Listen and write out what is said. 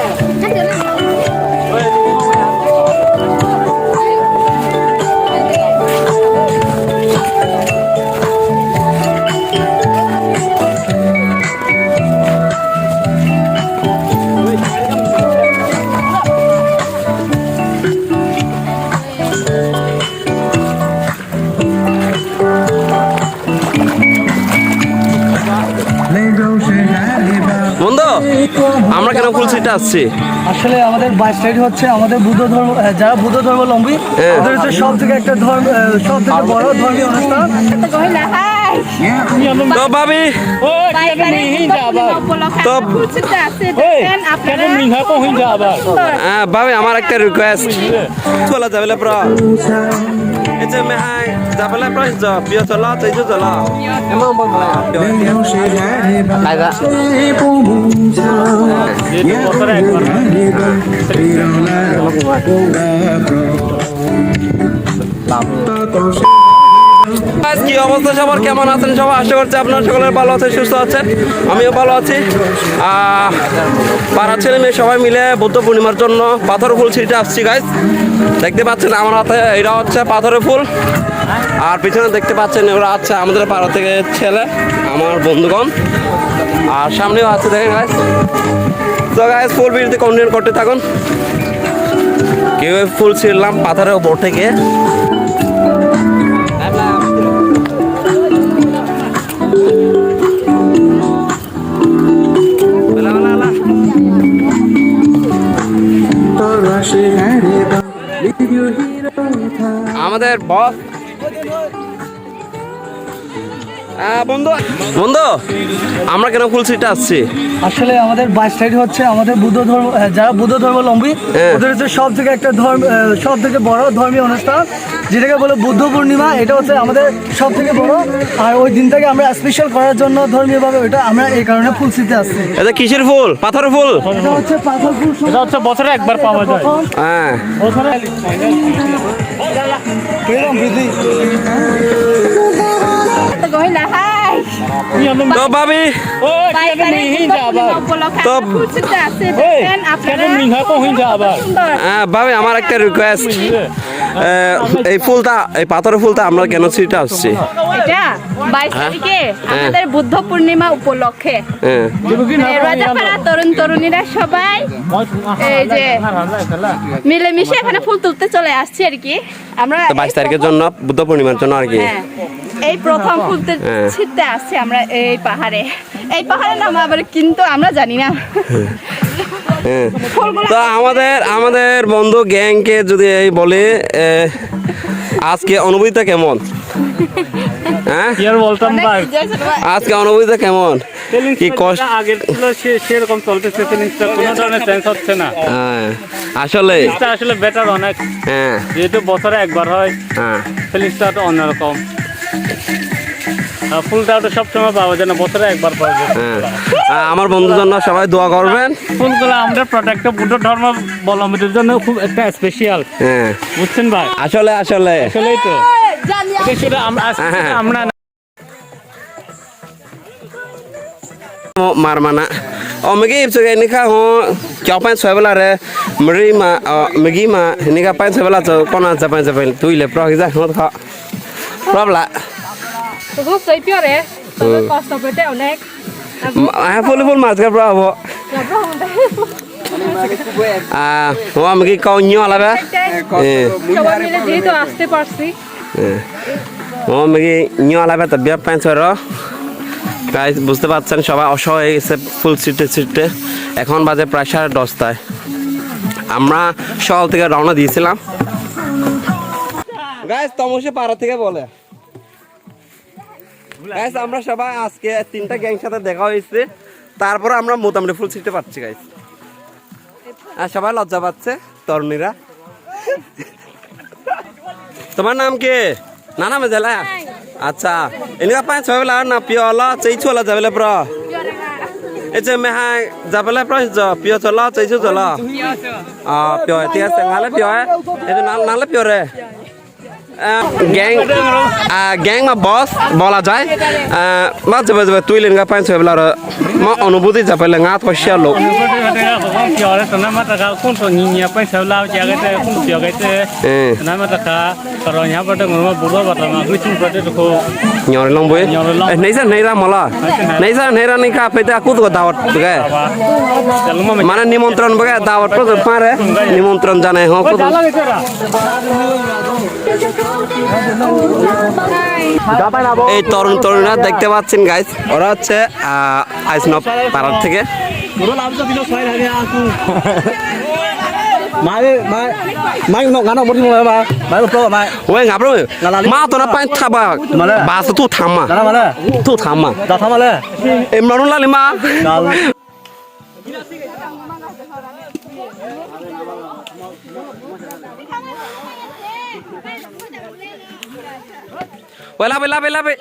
বন্ধু আসছি আসলে আমাদের বাইশ তারিখ হচ্ছে আমাদের বুদ্ধ ধর্ম যারা বুদ্ধ ধর্মাবলম্বী হ্যাঁ। ওদের হচ্ছে সব থেকে একটা ধর্ম সব থেকে বড় ধর্মীয় অনুষ্ঠান। কহিলা হাই তো ভাবি বাই বাই উপলক্ষে তো- ফুলছিটা আছে দেখেন আপনারা হ্যাঁ ভাবি আমার একটা রিকোয়েস্ট চলা যাবে প্র এটা মে হাই যাবে প্র যা পিও চলা চাইছো চলা এমন বল কায়দা আজ কি অবস্থা সবার? কেমন আছেন সবাই? আশা করছি আপনার সকলের ভালো আছেন, সুস্থ আছেন। আমিও ভালো আছি। পাড়ার ছেলে মেয়ে সবাই মিলে বুদ্ধ পূর্ণিমার জন্য পাথর ফুল ছিঁড়তে আসছি গাইজ দেখতে পাচ্ছেন আমার হাতে এটা হচ্ছে পাথরের ফুল। আর পিছনে দেখতে পাচ্ছেন ওরা আছে আমাদের পাড়া থেকে ছেলে, আমার বন্ধুগণ। আর সামনেও আছে, দেখেন গাইজ তো গাইজ ফুল বিরতি কন্টিনিউ করতে থাকুন। কেউ ফুল ছিঁড়লাম পাথরের উপর থেকে। আমাদের বস বন্ধু বন্ধু আমরা কেন ফুল সিটে আসছি? আসলে আমাদের বাইশ তারিখ হচ্ছে আমাদের বুদ্ধ ধর্ম যারা বুদ্ধ ধর্মাবলম্বী হ্যাঁ। ওদের হচ্ছে সব থেকে একটা ধর্ম সব থেকে বড় ধর্মীয় অনুষ্ঠান যেটাকে বলে বুদ্ধ পূর্ণিমা। এটা হচ্ছে আমাদের সব থেকে বড়। আর ওই দিনটাকে আমরা স্পেশাল করার জন্য ধর্মীয়ভাবে ওটা আমরা এই কারণে ফুল সিটে আসছি। এটা কিসের ফুল? পাথর ফুল? এটা হচ্ছে পাথর ফুল এটা হচ্ছে বছরে একবার পাওয়া যায়। হ্যাঁ। বছরে তো ভাবি তো- হ্যাঁ ভাবি আমার একটা রিকোয়েস্ট এই ফুলটা এই পাথরের ফুলটা আমরা কেন সিটে আসছি? এটা বাইশ তারিখে আমাদের বুদ্ধ পূর্ণিমা উপলক্ষে। হ্যাঁ। রাজাপাড়া তরুণ তরুণীরা সবাই এই যে মিলেমিশে এখানে ফুল তুলতে চলে আসছি আর কি। আমরা বাইশ তারিখের জন্য বুদ্ধ পূর্ণিমার জন্য আর কি? হ্যাঁ। এই প্রথম ফুল তুল- হ্যাঁ। আসছি আমরা এই পাহাড়ে। এই পাহাড়ের নাম আবার কিন্তু আমরা জানি না। হ্যাঁ তো আমাদের আমাদের বন্ধু গ্যাংকে যদি এই বলে আজকে অনুভূতিটা কেমন? হ্যাঁ? বলতাম ভাই। আজকে অনুভূতিটা কেমন? কি কষ্ট আগের ছিল সে- সেরকম চলতেছে ফিলিংসটা কোনো ধরনের চেঞ্জ হচ্ছে না। হ্যাঁ আসলে ফিলিংসটা আসলে বেটার অনেক। হ্যাঁ। যেহেতু বছরে একবার হয় হ্যাঁ। ফিলিংসটা তো অন্যরকম। ফুলটা তো সবসময় পাওয়া যায় না বছরে একবার পাওয়া যায় হ্যাঁ আমার বন্ধুর জন্য সবাই দোয়া করবেন। ফুলগুলো আমরা প্রোডাক্ট বুদ্ধ ধর্ম বলম্বীদের জন্য খুব একটা স্পেশাল হ্যাঁ। বুঝছেন ভাই? আসলে আসলে। আসলেই তো। আমরা আজকে হ্যাঁ। আমরা না। mar mana o megi ipso ge nika ho kya pan soy bala re mri ma megi ma nika pan soy to kona japan japan tu ile pro ga ho kha probla তবু সই puree তবে কষ্ট পেতে অনেক ha full full mas ga bravo ah ho megi ko nyo la ba eh সবাই মিলে যেহেতু আসতে পারছি ও মেগি নিয়ে আলাবে তো বিয়া প্যান্ট র গাইস বুঝতে পারছেন সবাই? অসহায় হয়ে গেছে ফুল ছিটে ছিটে এখন বাজে প্রায় সাড়ে দশটায়। আমরা সকাল থেকে রওনা দিয়েছিলাম। গাইস তমসে পাড়া থেকে বলে। গাইস আমরা সবাই আজকে তিনটা গ্যাং সাথে দেখা হয়েছে। তারপরে আমরা মোটামুটি ফুল ছিটতে পারছি গাইস আর সবাই লজ্জা পাচ্ছে তরুণীরা। তোমার নাম কি? না নাম জেলা আচ্ছা। এনেকা পাঁচ ছয় বেলা না পিও হল চেই চলা যাবে প্র এই যে মেহা যাবে প্র পিও চল চেইছো চল আ পিও আছে নালে পিও এই যে নালে পিও রে। গ্যাং গ্যাং মা বস বলা যায় মাঝে মাঝে তুই লেন গা পাঁচ ছয় বেলা মা অনুভূতি যা পেলে গা পয়সা লোক Eh. মানে নিমন্ত্রণ নিমন্ত্রণ জানাই এই তরুণ তরুণরা দেখতে পাচ্ছেন গাইস ওরা হচ্ছে আইসনব পাড়ার থেকে। তো না পাই থাবা বাস তু থামা। তু থামা। লালি মা। ওলা লাভে বেলা বে